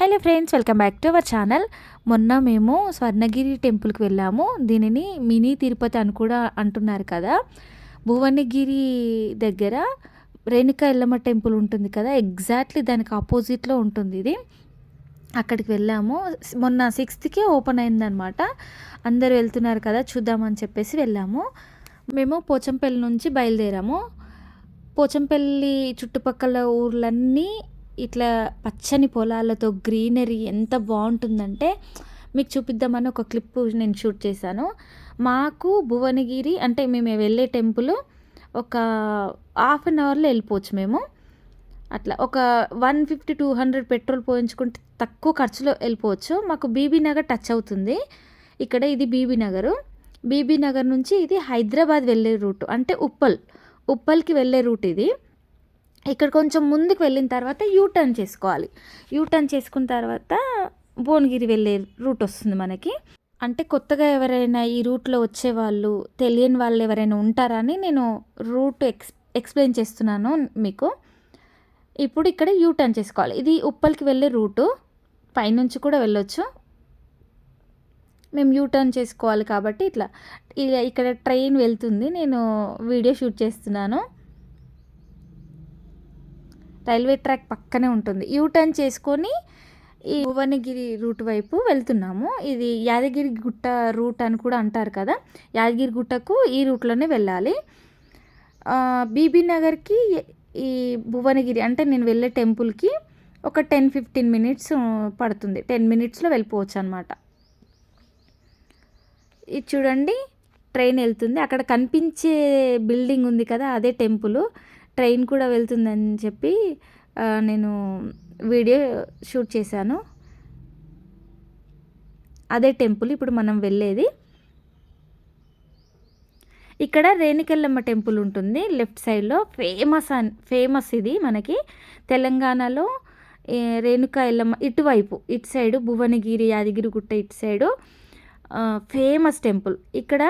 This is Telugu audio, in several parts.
Hello friends welcome back to our channel. మొన్న మేము స్వర్ణగిరి టెంపుల్కి వెళ్ళాము. దీనిని మినీ తిరుపతి అని కూడా అంటున్నారు కదా. భువనగిరి దగ్గర రేణుకా ఎల్లమ్మ టెంపుల్ ఉంటుంది కదా. ఎగ్జాక్ట్లీ దానికి ఆపోజిట్లో ఉంటుంది ఇది. అక్కడికి వెళ్ళాము. మొన్న సిక్స్త్కే ఓపెన్ అయిందనమాట అందరు వెళ్తున్నారు కదా చూద్దామని చెప్పేసి వెళ్ళాము. మేము పోచంపల్లి నుంచి బయలుదేరాము. పోచంపల్లి చుట్టుపక్కల ఊర్లన్నీ ఇట్లా పచ్చని పొలాలతో గ్రీనరీ ఎంత బాగుంటుందంటే మీకు చూపిద్దామని ఒక క్లిప్ నేను షూట్ చేశాను. మాకు భువనగిరి అంటే మేము వెళ్ళే టెంపుల్ ఒక హాఫ్ అన్ అవర్లో వెళ్ళిపోవచ్చు మేము. అట్లా ఒక one fifty two hundred petrol పోయించుకుంటే తక్కువ ఖర్చులో వెళ్ళిపోవచ్చు. మాకు బీబీ నగర్ టచ్ అవుతుంది. ఇక్కడ ఇది బీబీ నగరు. బీబీ నగర్ నుంచి ఇది హైదరాబాద్ వెళ్ళే రూట్. అంటే ఉప్పల్. ఉప్పల్కి వెళ్ళే రూట్ ఇది. ఇక్కడ కొంచెం ముందుకు వెళ్ళిన తర్వాత యూ టర్న్ చేసుకోవాలి. యూ టర్న్ చేసుకున్న తర్వాత భువనగిరి వెళ్ళే రూట్ వస్తుంది మనకి. అంటే కొత్తగా ఎవరైనా ఈ రూట్లో వచ్చేవాళ్ళు తెలియని వాళ్ళు ఎవరైనా ఉంటారని నేను రూట్ ఎక్స్ ఎక్స్ప్లెయిన్ చేస్తున్నాను మీకు. ఇప్పుడు ఇక్కడ యూ టర్న్ చేసుకోవాలి. ఇది ఉప్పల్కి వెళ్ళే రూటు. పైనుంచి కూడా వెళ్ళొచ్చు. మేము యూ టర్న్ చేసుకోవాలి కాబట్టి ఇట్లా. ఇలా ఇక్కడ ట్రైన్ వెళ్తుంది. నేను వీడియో షూట్ చేస్తున్నాను. రైల్వే ట్రాక్ పక్కనే ఉంటుంది. యూ టర్న్ చేసుకొని ఈ భువనగిరి రూట్ వైపు వెళ్తున్నాము. ఇది యాదగిరి గుట్ట రూట్ అని కూడా అంటారు కదా. యాదగిరి గుట్టకు ఈ రూట్లోనే వెళ్ళాలి. బీబీ నగర్కి ఈ భువనగిరి అంటే నేను వెళ్ళే టెంపుల్కి ఒక టెన్ ఫిఫ్టీన్ మినిట్స్ పడుతుంది. టెన్ మినిట్స్లో వెళ్ళిపోవచ్చు అనమాట ఇది చూడండి ట్రైన్ వెళ్తుంది. అక్కడ కనిపించే బిల్డింగ్ ఉంది కదా అదే టెంపుల్. ట్రైన్ కూడా వెళ్తుందని చెప్పి నేను వీడియో షూట్ చేశాను. అదే టెంపుల్ ఇప్పుడు మనం వెళ్ళేది. ఇక్కడ రేణికెల్లమ్మ టెంపుల్ ఉంటుంది. లెఫ్ట్ సైడ్లో ఫేమస్ ఫేమస్ ఇది మనకి. తెలంగాణలో రేణుకా ఎల్లమ్మ ఇటువైపు ఇటు సైడు భువనగిరి యాదగిరిగుట్ట ఇటు సైడు ఫేమస్ టెంపుల్. ఇక్కడ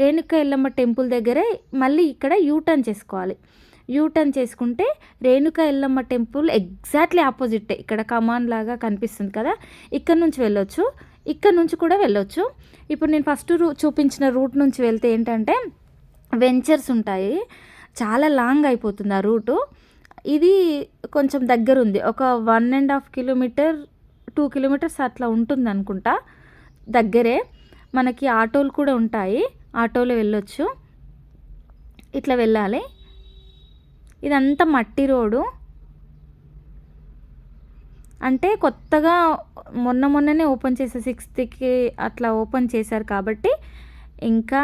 రేణుకా ఎల్లమ్మ టెంపుల్ దగ్గరే మళ్ళీ ఇక్కడ యూటర్న్ చేసుకోవాలి. యూటర్న్ చేసుకుంటే Renuka Yellamma temple exactly opposite. ఇక్కడ కమాన్ లాగా కనిపిస్తుంది కదా. ఇక్కడ నుంచి వెళ్ళొచ్చు. ఇక్కడ నుంచి కూడా వెళ్ళొచ్చు. ఇప్పుడు నేను ఫస్ట్ రూ చూపించిన రూట్ నుంచి వెళ్తే ఏంటంటే వెంచర్స్ ఉంటాయి. చాలా లాంగ్ అయిపోతుంది ఆ రూటు. ఇది కొంచెం దగ్గర ఉంది ఒక one and half kilometre two kilometres అట్లా ఉంటుంది అనుకుంటా. దగ్గరే. మనకి ఆటోలు కూడా ఉంటాయి. ఆటోలో వెళ్ళొచ్చు. ఇట్లా వెళ్ళాలి. ఇదంతా మట్టి రోడ్డు అంటే కొత్తగా మొన్న మొన్ననే ఓపెన్ చేసే సిక్స్త్కి అట్లా ఓపెన్ చేశారు కాబట్టి ఇంకా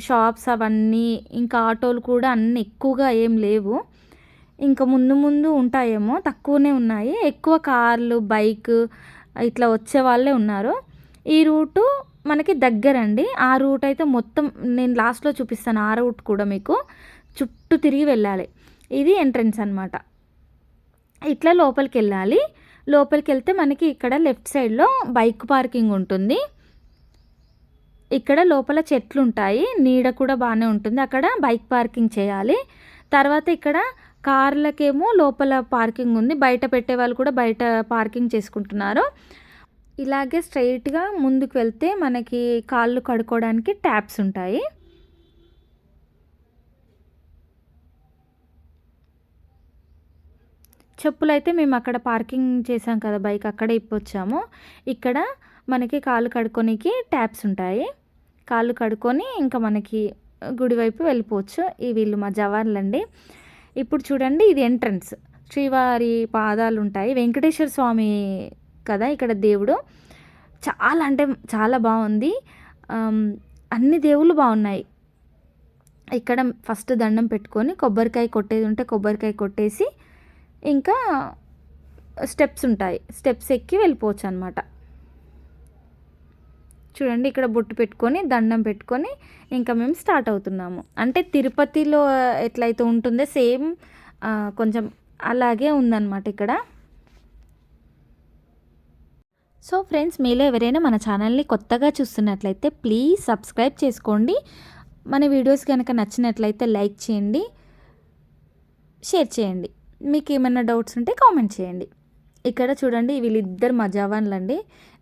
షాప్స్ అవన్నీ ఇంకా ఆటోలు కూడా అన్నీ ఎక్కువగా ఏం లేవు. ఇంకా ముందు ముందు ఉంటాయేమో తక్కువనే ఉన్నాయి. ఎక్కువ కార్లు బైక్ ఇట్లా వచ్చే వాళ్ళే ఉన్నారు. ఈ రూటు మనకి దగ్గరండి. ఆ రూట్ అయితే మొత్తం నేను లాస్ట్లో చూపిస్తాను ఆ రూట్ కూడా మీకు. చుట్టూ తిరిగి వెళ్ళాలి. ఇది ఎంట్రన్స్ అనమాట ఇట్లా లోపలికి వెళ్ళాలి. లోపలికి వెళ్తే మనకి ఇక్కడ లెఫ్ట్ సైడ్లో బైక్ పార్కింగ్ ఉంటుంది. ఇక్కడ లోపల చెట్లు ఉంటాయి. నీడ కూడా బాగానే ఉంటుంది. అక్కడ బైక్ పార్కింగ్ చేయాలి. తర్వాత ఇక్కడ కార్లకేమో లోపల పార్కింగ్ ఉంది. బయట పెట్టే వాళ్ళు కూడా బయట పార్కింగ్ చేసుకుంటున్నారు. ఇలాగే స్ట్రైట్గా ముందుకు వెళ్తే మనకి కాళ్ళు కడుక్కోవడానికి ట్యాప్స్ ఉంటాయి. చెప్పులైతే మేము అక్కడ పార్కింగ్ చేసాం కదా బైక్ అక్కడే ఇప్పొచ్చాము. ఇక్కడ మనకి కాళ్ళు కడుక్కోనికి ట్యాప్స్ ఉంటాయి. కాళ్ళు కడుక్కొని ఇంకా మనకి గుడి వైపు వెళ్ళిపోవచ్చు. ఈ వీళ్ళు మా జవాన్లండి. ఇప్పుడు చూడండి ఇది ఎంట్రన్స్. శ్రీవారి పాదాలు ఉంటాయి వెంకటేశ్వర స్వామి కదా ఇక్కడ దేవుడు. చాలా అంటే చాలా బాగుంది. అన్ని దేవుళ్ళు బాగున్నాయి. ఇక్కడ ఫస్ట్ దండం పెట్టుకొని కొబ్బరికాయ కొట్టేది ఉంటే కొబ్బరికాయ కొట్టేసి ఇంకా స్టెప్స్ ఉంటాయి. స్టెప్స్ ఎక్కి వెళ్ళిపోవచ్చు అనమాట చూడండి ఇక్కడ బొట్టు పెట్టుకొని దండం పెట్టుకొని ఇంకా మేము స్టార్ట్ అవుతున్నాము. అంటే తిరుపతిలో ఎట్లయితే ఉంటుందో సేమ్ కొంచెం అలాగే ఉందన్నమాట ఇక్కడ. సో ఫ్రెండ్స్ మీలో ఎవరైనా మన ఛానల్ని కొత్తగా చూస్తున్నట్లయితే ప్లీజ్ సబ్స్క్రైబ్ చేసుకోండి. మన వీడియోస్ కనుక నచ్చినట్లయితే లైక్ చేయండి షేర్ చేయండి. మీకు ఏమైనా డౌట్స్ ఉంటే కామెంట్ చేయండి. ఇక్కడ చూడండి వీళ్ళిద్దరు మా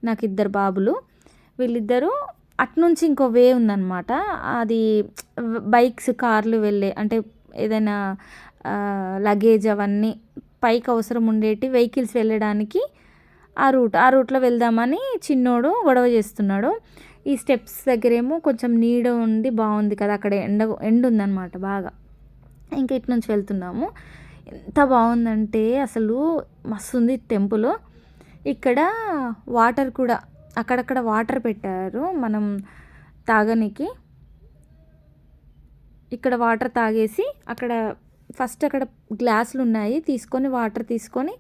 నాకు ఇద్దరు బాబులు. వీళ్ళిద్దరూ అట్నుంచి ఇంకో వే ఉందన్నమాట. అది బైక్స్ కార్లు వెళ్ళే అంటే ఏదైనా లగేజ్ అవన్నీ పైకి అవసరం ఉండేటి వెహికల్స్ వెళ్ళడానికి ఆ రూట్ ఆ రూట్లో వెళ్దామని చిన్నోడు గొడవ చేస్తున్నాడు. ఈ స్టెప్స్ దగ్గరేమో కొంచెం నీడ ఉంది బాగుంది కదా అక్కడ ఎండ ఎండ ఉందన్నమాట బాగా. ఇంకా ఇటు నుంచి వెళ్తున్నాము. ఎంత బాగుందంటే అసలు మస్తు ఉంది టెంపుల్. ఇక్కడ వాటర్ కూడా అక్కడక్కడ వాటర్ పెట్టారు మనం తాగనికి. ఇక్కడ వాటర్ తాగేసి అక్కడ ఫస్ట్ అక్కడ గ్లాసులు ఉన్నాయి తీసుకొని వాటర్ తీసుకొని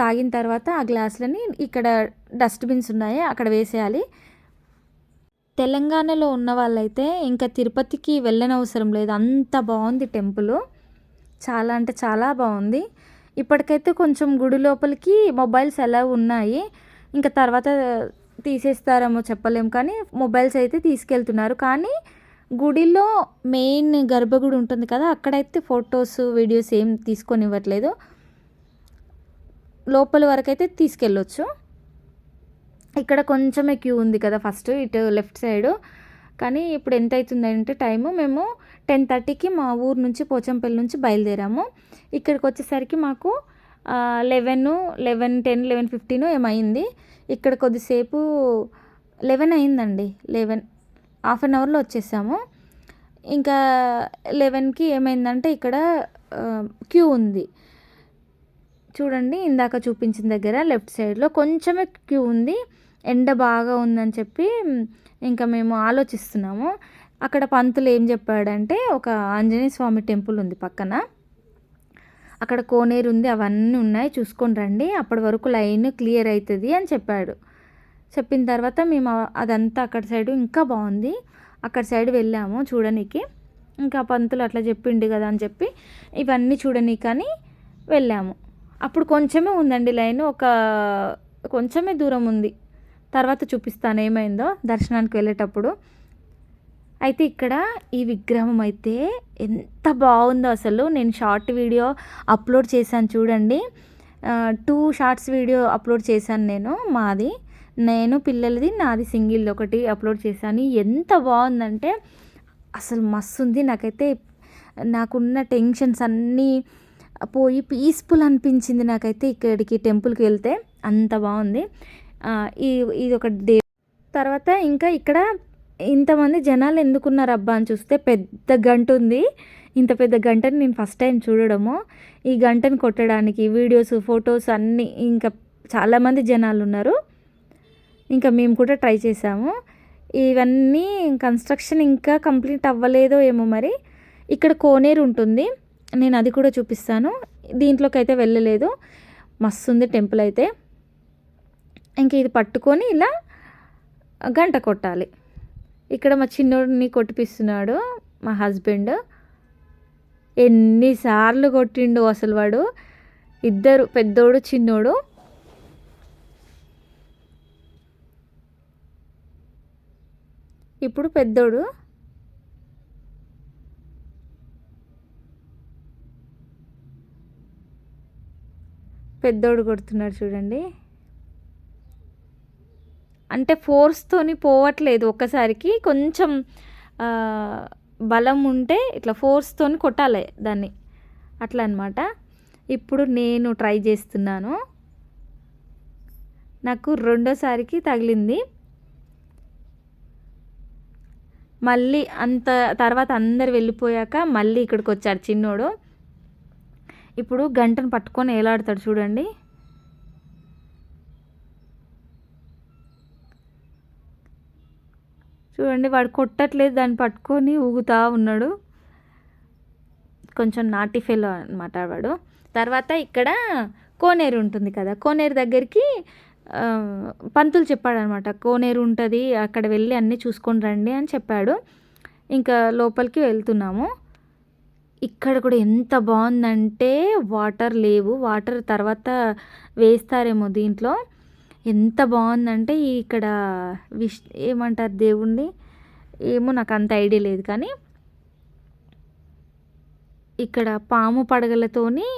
తాగిన తర్వాత ఆ గ్లాసులని ఇక్కడ డస్ట్బిన్స్ ఉన్నాయి అక్కడ వేసేయాలి. తెలంగాణలో ఉన్న వాళ్ళైతే ఇంకా తిరుపతికి వెళ్ళనవసరం లేదు అంత బాగుంది టెంపుల్. చాలా అంటే చాలా బాగుంది. ఇప్పటికైతే కొంచెం గుడి లోపలికి మొబైల్స్ ఎలా ఉన్నాయి. ఇంకా తర్వాత తీసేస్తారేమో చెప్పలేము కానీ మొబైల్స్ అయితే తీసుకెళ్తున్నారు. కానీ గుడిలో మెయిన్ గర్భగుడి ఉంటుంది కదా అక్కడైతే ఫొటోస్ వీడియోస్ ఏం తీసుకొని ఇవ్వట్లేదు లోపల వరకు అయితే తీసుకెళ్ళొచ్చు. ఇక్కడ కొంచెమే క్యూ ఉంది కదా ఫస్ట్ ఇటు లెఫ్ట్ సైడు. కానీ ఇప్పుడు ఎంత అవుతుందంటే టైము మేము టెన్ థర్టీకి మా ఊరు నుంచి పోచంపల్లి నుంచి బయలుదేరాము. ఇక్కడికి వచ్చేసరికి మాకు eleven eleven ten eleven fifteen ఏమైంది. ఇక్కడ కొద్దిసేపు లెవెన్ అయిందండి. లెవెన్ హాఫ్ అన్ అవర్లో వచ్చేసాము. ఇంకా లెవెన్కి ఏమైందంటే ఇక్కడ క్యూ ఉంది. చూడండి ఇందాక చూపించిన దగ్గర లెఫ్ట్ సైడ్లో కొంచెమే క్యూ ఉంది. ఎండ బాగా ఉందని చెప్పి ఇంకా మేము ఆలోచిస్తున్నాము. అక్కడ పంతులు ఏం చెప్పాడంటే ఒక ఆంజనేయ స్వామి టెంపుల్ ఉంది పక్కన. అక్కడ కోనేరు ఉంది అవన్నీ ఉన్నాయి చూసుకొని రండి అప్పటి వరకు లైన్ క్లియర్ అవుతుంది అని చెప్పాడు. చెప్పిన తర్వాత మేము అదంతా అక్కడ సైడ్ ఇంకా బాగుంది. అక్కడ సైడ్ వెళ్ళాము చూడనీకి. ఇంకా పంతులు అట్లా చెప్పిండు కదా అని చెప్పి ఇవన్నీ చూడనీకని వెళ్ళాము. అప్పుడు కొంచెమే ఉందండి లైన్ ఒక కొంచెమే దూరం ఉంది. తర్వాత చూపిస్తాను ఏమైందో దర్శనానికి వెళ్ళేటప్పుడు. అయితే ఇక్కడ ఈ విగ్రహం అయితే ఎంత బాగుందో అసలు. నేను షార్ట్ వీడియో అప్లోడ్ చేశాను చూడండి. టూ షార్ట్స్ వీడియో అప్లోడ్ చేశాను నేను మాది. నేను పిల్లలది నాది సింగిల్ ఒకటి అప్లోడ్ చేశాను. ఎంత బాగుందంటే అసలు మస్తు ఉంది నాకైతే నాకున్న టెన్షన్స్ అన్నీ పోయి పీస్ఫుల్ అనిపించింది నాకైతే ఇక్కడికి టెంపుల్కి వెళ్తే. అంత బాగుంది. ఈ ఇది ఒక డే తర్వాత ఇంకా ఇక్కడ ఇంతమంది జనాలు ఎందుకున్నారు అబ్బా అని చూస్తే పెద్ద గంట ఉంది ఇంత పెద్ద గంటని నేను ఫస్ట్ టైం చూడడము. ఈ గంటని కొట్టడానికి వీడియోస్ ఫొటోస్ అన్నీ ఇంకా చాలామంది జనాలు ఉన్నారు. ఇంకా మేము కూడా ట్రై చేసాము. ఇవన్నీ కన్స్ట్రక్షన్ ఇంకా కంప్లీట్ అవ్వలేదో ఏమో మరి. ఇక్కడ కోనేరు ఉంటుంది. నేను అది కూడా చూపిస్తాను. దీంట్లోకి అయితే వెళ్ళలేదు. మస్తు ఉంది టెంపుల్ అయితే. ఇంక ఇది పట్టుకొని ఇలా గంట కొట్టాలి. ఇక్కడ మా చిన్నోడిని కొట్టిపిస్తున్నాడు మా హస్బెండ్. ఎన్నిసార్లు కొట్టిండు అసలు వాడు. ఇద్దరు పెద్దోడు చిన్నోడు. ఇప్పుడు పెద్దోడు. పెద్దోడు కొడుతున్నాడు చూడండి. అంటే ఫోర్స్తోని పోవట్లేదు ఒక్కసారికి. కొంచెం బలం ఉంటే ఇట్లా ఫోర్స్తోని కొట్టాలి దాన్ని. అట్లా అనమాట ఇప్పుడు నేను ట్రై చేస్తున్నాను. నాకు రెండోసారికి తగిలింది. మళ్ళీ అంత తర్వాత అందరు వెళ్ళిపోయాక మళ్ళీ ఇక్కడికి వచ్చాడు చిన్నోడు. ఇప్పుడు గంటను పట్టుకొని ఏలాడతాడు చూడండి. చూడండి వాడు కొట్టట్లేదు దాన్ని పట్టుకొని ఊగుతా ఉన్నాడు. కొంచెం నాటి ఫెలో అనమాట వాడు. తర్వాత ఇక్కడ కోనేరు ఉంటుంది కదా కోనేరు దగ్గరికి పంతులు చెప్పాడనమాట కోనేరు ఉంటుంది అక్కడ వెళ్ళి అన్నీ చూసుకొని రండి అని చెప్పాడు. ఇంకా లోపలికి వెళ్తున్నాము. ఇక్కడ కూడా ఎంత బాగుందంటే వాటర్ లేవు. వాటర్ తర్వాత వేస్తారేమో దీంట్లో. ఎంత బాగుందంటే ఇక్కడ విష్ ఏమంటారు దేవుణ్ణి? ఏమో నాకు అంత ఐడియా లేదు కానీ ఇక్కడ పాము పడగలతోని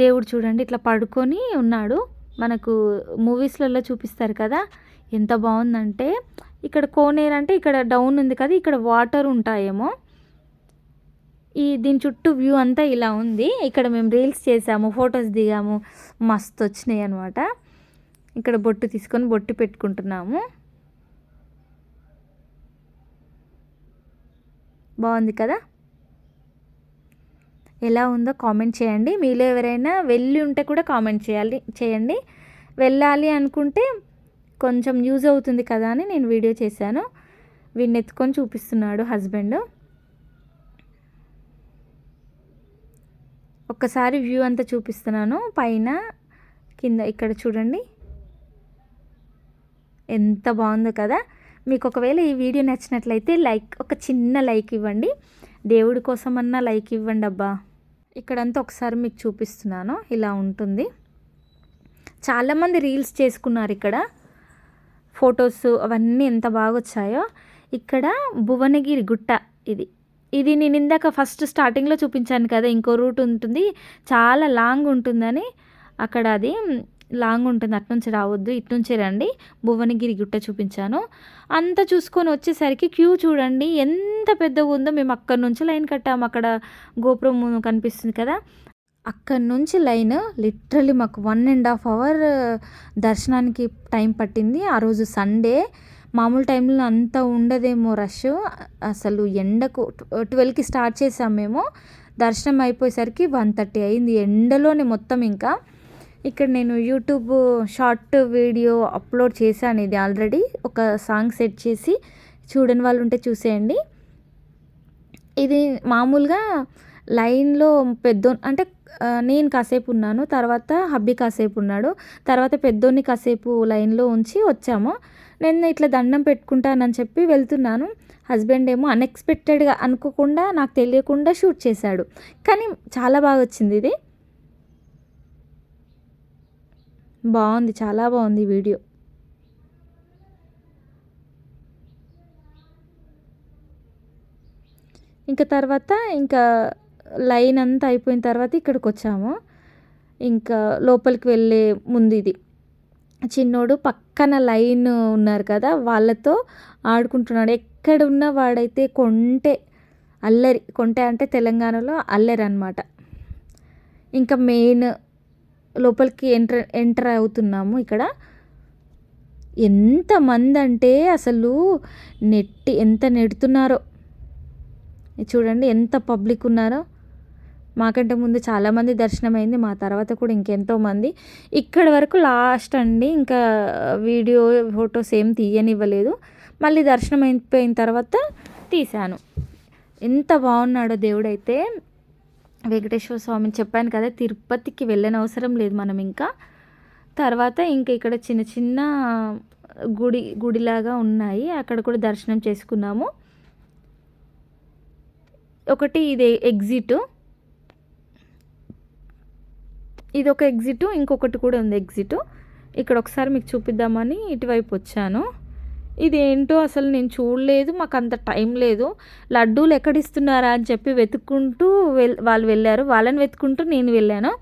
దేవుడు చూడండి ఇట్లా పడుకొని ఉన్నాడు. మనకు మూవీస్లలో చూపిస్తారు కదా ఎంత బాగుందంటే ఇక్కడ కోనేరు అంటే ఇక్కడ డౌన్ ఉంది కదా ఇక్కడ వాటర్ ఉంటాయేమో. ఈ దీని చుట్టూ వ్యూ అంతా ఇలా ఉంది. ఇక్కడ మేము రీల్స్ చేసాము ఫొటోస్ దిగాము మస్తు వచ్చినాయి అనమాట ఇక్కడ బొట్టు తీసుకొని బొట్టు పెట్టుకుంటున్నాము. బాగుంది కదా? ఎలా ఉందో కామెంట్ చేయండి. మీలో ఎవరైనా వెళ్ళి ఉంటే కూడా కామెంట్ చేయాలి చేయండి. వెళ్ళాలి అనుకుంటే కొంచెం యూజ్ అవుతుంది కదా అని నేను వీడియో చేశాను. వీడిని ఎత్తుకొని చూపిస్తున్నాడు హస్బెండ్. ఒక్కసారి వ్యూ అంతా చూపిస్తున్నాను. పైన కింద ఇక్కడ చూడండి. ఎంత బాగుందో కదా. మీకు ఒకవేళ ఈ వీడియో నచ్చినట్లయితే లైక్ ఒక చిన్న లైక్ ఇవ్వండి. దేవుడి కోసమన్నా లైక్ ఇవ్వండి అబ్బా. ఇక్కడంతా ఒకసారి మీకు చూపిస్తున్నాను ఇలా ఉంటుంది. చాలామంది రీల్స్ చేసుకున్నారు ఇక్కడ. ఫొటోస్ అవన్నీ ఎంత బాగా వచ్చాయో ఇక్కడ భువనగిరి గుట్ట ఇది. ఇది నేను ఇందాక ఫస్ట్ స్టార్టింగ్లో చూపించాను కదా ఇంకో రూట్ ఉంటుంది. చాలా లాంగ్ ఉంటుందని. అక్కడ అది లాంగ్ ఉంటుంది అటు నుంచి రావద్దు ఇటు నుంచి రండి భువనగిరి గుట్ట చూపించాను. అంత చూసుకొని వచ్చేసరికి క్యూ చూడండి ఎంత పెద్దగా ఉందో మేము అక్కడి నుంచి లైన్ కట్టాము. అక్కడ గోపురం కనిపిస్తుంది కదా అక్కడి నుంచి లైన్ లిటరలీ మాకు వన్ అండ్ హాఫ్ అవర్ దర్శనానికి టైం పట్టింది. ఆ రోజు సండే మామూలు టైంలో అంత ఉండదేమో రష్. అసలు ఎండకు ట్వెల్వ్కి స్టార్ట్ చేసాం మేము. దర్శనం అయిపోయేసరికి వన్ థర్టీ అయింది ఎండలోనే మొత్తం ఇంకా. ఇక్కడ నేను యూట్యూబ్ షార్ట్ వీడియో అప్లోడ్ చేశాను ఇది ఆల్రెడీ. ఒక సాంగ్ సెట్ చేసి చూడని వాళ్ళు ఉంటే చూసేయండి. ఇది మామూలుగా లైన్లో పెద్ద అంటే నేను కాసేపు ఉన్నాను తర్వాత హబ్బీ కాసేపు ఉన్నాడు తర్వాత పెద్దోని కాసేపు లైన్లో ఉంచి వచ్చాము. నేను ఇట్లా దండం పెట్టుకుంటానని చెప్పి వెళ్తున్నాను. హస్బెండ్ ఏమో అన్ఎక్స్పెక్టెడ్గా అనుకోకుండా నాకు తెలియకుండా షూట్ చేశాడు. కానీ చాలా బాగా వచ్చింది ఇది. బాగుంది చాలా బాగుంది వీడియో. ఇంకా తర్వాత ఇంకా లైన్ అంతా అయిపోయిన తర్వాత ఇక్కడికి వచ్చాము ఇంకా లోపలికి వెళ్ళే ముందు ఇది. చిన్నోడు పక్కన లైన్ ఉన్నారు కదా వాళ్ళతో ఆడుకుంటున్నాడు. ఎక్కడ ఉన్న వాడైతే కొంటే అల్లరి కొంటే అంటే తెలంగాణలో అల్లరి అనమాట ఇంకా మెయిన్ లోపలికి ఎంటర్ ఎంటర్ అవుతున్నాము ఇక్కడ. ఎంతమంది అంటే అసలు నెట్టి ఎంత నెడుతున్నారో. చూడండి ఎంత పబ్లిక్ ఉన్నారో. మాకంటే ముందు చాలామంది దర్శనం అయింది మా తర్వాత కూడా ఇంకెంతో మంది. వరకు లాస్ట్ అండి ఇంకా వీడియో ఫొటోస్ ఏం తీయనివ్వలేదు. మళ్ళీ దర్శనం అయిపోయిన తర్వాత తీశాను. ఎంత బాగున్నాడో దేవుడైతే. వెంకటేశ్వర స్వామిని చెప్పాను కదా తిరుపతికి వెళ్ళనవసరం లేదు మనం ఇంకా. తర్వాత ఇంకా ఇక్కడ చిన్న చిన్న గుడి గుడిలాగా ఉన్నాయి. అక్కడ కూడా దర్శనం చేసుకున్నాము. ఒకటి ఇది ఎగ్జిట్. ఇది ఒక ఎగ్జిట్ ఇంకొకటి కూడా ఉంది ఎగ్జిట్. ఇక్కడ ఒకసారి మీకు చూపిద్దామని ఇటువైపు వచ్చాను. ఇది ఏంటో అసలు నేను చూడలేదు మాకు అంత టైం లేదు. లడ్డూలు ఎక్కడిస్తున్నారా అని చెప్పి వెతుక్కుంటూ వెల్ వాళ్ళు వెళ్ళారు. వాళ్ళని వెతుక్కుంటూ నేను వెళ్ళాను.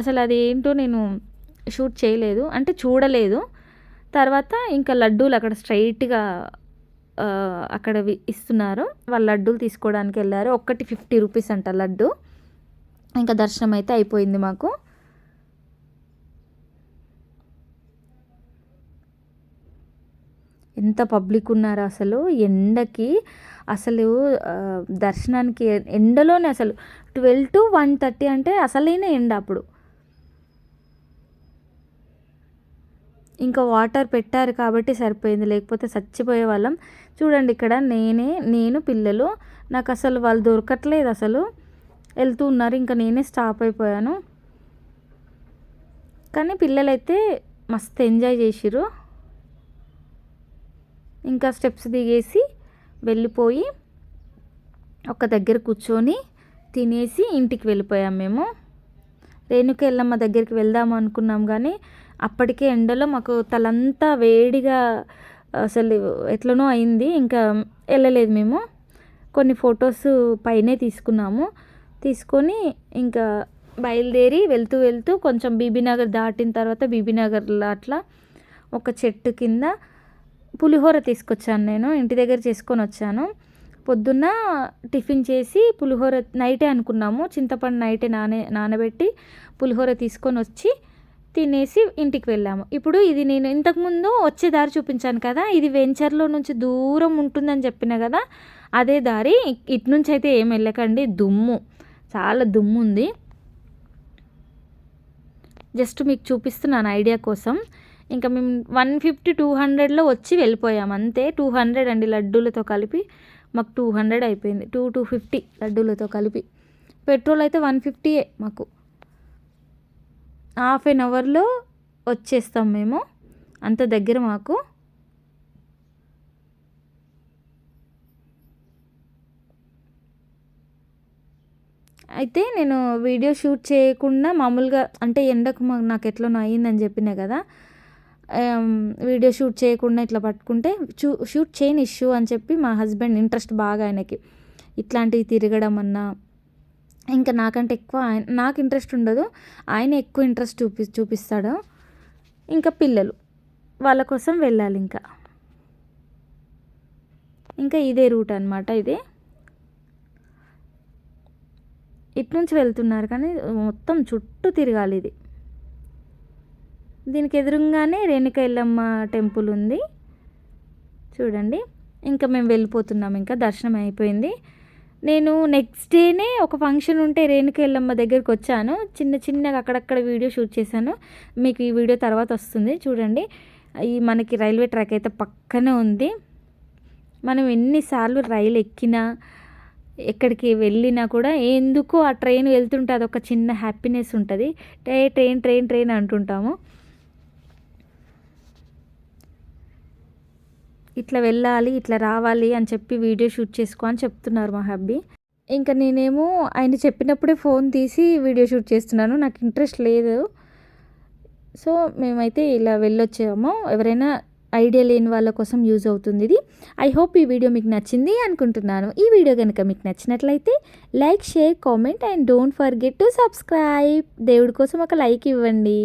అసలు అది ఏంటో నేను షూట్ చేయలేదు అంటే చూడలేదు. తర్వాత ఇంకా లడ్డూలు అక్కడ స్ట్రైట్గా అక్కడ ఇస్తున్నారు. వాళ్ళు లడ్డూలు తీసుకోవడానికి వెళ్ళారు. ఒక్కటి ఫిఫ్టీ రూపీస్ అంట లడ్డు. ఇంకా దర్శనం అయితే అయిపోయింది మాకు. ఎంత పబ్లిక్ ఉన్నారు అసలు? ఎండకి అసలు దర్శనానికి ఎండలోనే అసలు. ట్వెల్వ్ టు వన్ థర్టీ అంటే అసలైన ఎండ అప్పుడు. ఇంకా వాటర్ పెట్టారు కాబట్టి సరిపోయింది. లేకపోతే చచ్చిపోయే వాళ్ళం. చూడండి ఇక్కడ నేనే నేను పిల్లలు. నాకు అసలు వాళ్ళు దొరకట్లేదు అసలు. వెళ్తూ ఉన్నారు. ఇంకా నేనే స్టాప్ అయిపోయాను. కానీ పిల్లలైతే మస్తు ఎంజాయ్ చేసిరు ఇంకా స్టెప్స్ దిగేసి వెళ్ళిపోయి ఒక దగ్గర కూర్చొని తినేసి ఇంటికి వెళ్ళిపోయాం మేము. రేణుక ఎల్లమ్మ దగ్గరికి వెళ్దాం అనుకున్నాం కానీ అప్పటికే ఎండలో మాకు తలంతా వేడిగా అసలు ఎట్లనో అయింది. ఇంకా వెళ్ళలేదు మేము. కొన్ని ఫొటోస్ పైనే తీసుకున్నాము. తీసుకొని ఇంకా బయలుదేరి వెళ్తూ వెళ్తూ కొంచెం బీబీనగర్ దాటిన తర్వాత బీబీనగర్లో అట్లా ఒక చెట్టు కింద పులిహోర తీసుకొచ్చాను నేను ఇంటి దగ్గర చేసుకొని వచ్చాను. పొద్దున్న టిఫిన్ చేసి పులిహోర నైటే అనుకున్నాము. చింతపండు నైటే నానే నానబెట్టి పులిహోర తీసుకొని వచ్చి తినేసి ఇంటికి వెళ్ళాము. ఇప్పుడు ఇది నేను ఇంతకుముందు వచ్చే దారి చూపించాను కదా ఇది వెంచర్లో నుంచి దూరం ఉంటుందని చెప్పిన కదా అదే దారి ఇటు నుంచి అయితే ఏం వెళ్ళకండి దుమ్ము చాలా దుమ్ము ఉంది. జస్ట్ మీకు చూపిస్తున్నాను ఐడియా కోసం. ఇంకా మేము వన్ ఫిఫ్టీ టూ హండ్రెడ్లో వచ్చి వెళ్ళిపోయాం. అంతే టూ హండ్రెడ్ అండి లడ్డూలతో కలిపి. మాకు టూ హండ్రెడ్ అయిపోయింది. టూ టూ ఫిఫ్టీ లడ్డూలతో కలిపి. పెట్రోల్ అయితే వన్ ఫిఫ్టీయే మాకు. హాఫ్ ఎన్ అవర్లో వచ్చేస్తాం మేము. అంత దగ్గర మాకు. అయితే నేను వీడియో షూట్ చేయకుండా మామూలుగా అంటే ఎండకు మా నాకు ఎట్లనో అయ్యిందని చెప్పిన కదా వీడియో షూట్ చేయకుండా ఇట్లా పట్టుకుంటే చూ షూట్ చేయని ఇష్యూ అని చెప్పి మా హస్బెండ్ ఇంట్రెస్ట్ బాగా ఆయనకి. ఇట్లాంటివి తిరగడం అన్నా ఇంకా నాకంటే ఎక్కువ ఆయన నాకు ఇంట్రెస్ట్ ఉండదు. ఆయన ఎక్కువ ఇంట్రెస్ట్ చూపి చూపిస్తాడు. ఇంకా పిల్లలు వాళ్ళ కోసం వెళ్ళాలి ఇంకా. ఇంకా ఇదే రూట్ అనమాట ఇది. ఇటు నుంచి వెళ్తున్నారు కానీ మొత్తం చుట్టూ తిరగాలి ఇది. దీనికి ఎదురుగానే రేణుక ఎల్లమ్మ టెంపుల్ ఉంది. చూడండి. ఇంకా మేము వెళ్ళిపోతున్నాం. ఇంకా దర్శనం అయిపోయింది. నేను నెక్స్ట్ డేనే ఒక ఫంక్షన్ ఉంటే రేణుక ఎల్లమ్మ దగ్గరికి వచ్చాను. చిన్న చిన్నగా అక్కడక్కడ వీడియో షూట్ చేశాను. మీకు ఈ వీడియో తర్వాత వస్తుంది. చూడండి. ఈ మనకి రైల్వే ట్రాక్ అయితే పక్కనే ఉంది. మనం ఎన్నిసార్లు రైలు ఎక్కినా ఎక్కడికి వెళ్ళినా కూడా ఎందుకు ఆ ట్రైన్ వెళ్తుంటే అదొక చిన్న హ్యాపీనెస్ ఉంటుంది. ట్రైన్ ట్రైన్ ట్రైన్ అంటుంటాము. ఇట్లా వెళ్ళాలి ఇట్లా రావాలి అని చెప్పి వీడియో షూట్ చేసుకో అని చెప్తున్నారు మా హబ్బీ. ఇంకా నేనేమో ఆయన చెప్పినప్పుడే ఫోన్ తీసి వీడియో షూట్ చేస్తున్నాను నాకు ఇంట్రెస్ట్ లేదు. సో మేమైతే ఇలా వెళ్ళొచ్చాము. ఎవరైనా ఐడియా లేని వాళ్ళ కోసం యూజ్ అవుతుంది ఇది. ఐ హోప్ ఈ వీడియో మీకు నచ్చింది అనుకుంటున్నాను. ఈ వీడియో కనుక మీకు నచ్చినట్లయితే like share comment and don't forget to subscribe. దేవుడి కోసం ఒక లైక్ ఇవ్వండి.